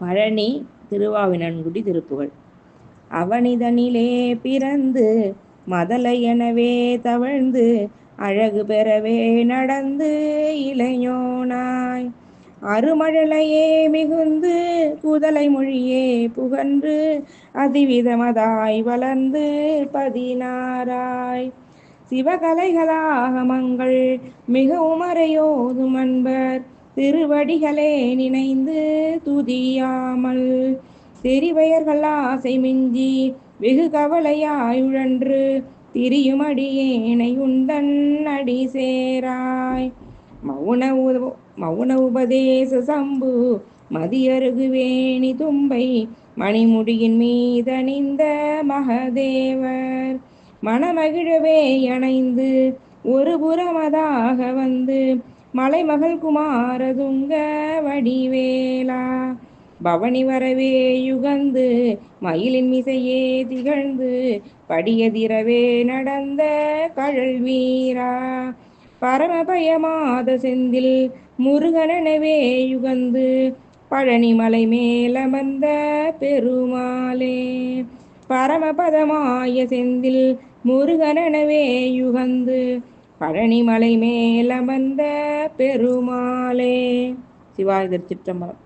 பழனி திருவாவினன்குடி திருப்புகள் அவனிதனிலே பிறந்து மதலை எனவே தவழ்ந்து அழகு பெறவே நடந்து இளையோனாய் அருமழலையே மிகுந்து குதலை மொழியே புகன்று அதிவிதமதாய் வளர்ந்து பதினாராய் சிவகலைகளாகமங்கள் மிகவும் அறையோதும் அன்பர் திருவடிகளே நினைந்து துதியாமல். தெரிவயர்கள் ஆசை மிஞ்சி வெகு கவலையாய் உழன்று உந்தன் அடி சேராய். மௌன உ- மௌன உபதேச சம்பு மதியருகுவேணி தும்பை மணிமுடியின் மீதணிந்த மகதேவர். மனமகிழவே அணைந்து ஒரு புறமதாக வந்து மலைமகள் குமாரதுங்க வடிவேலா. பவனி வரவே யுகந்து மயிலின் மிசையே திகழ்ந்து படியதிரவே நடந்த கழல் வீரா பரமபயமாத செந்தில் முருகனவே யுகந்து பழனிமலை மேலமர்ந்த பெருமாளே. பரமபதமாய செந்தில் முருகனவே யுகந்து பழனிமலை மேலமர்ந்த பெருமாளே. சிவாய திருச்சிற்றம்பலம்.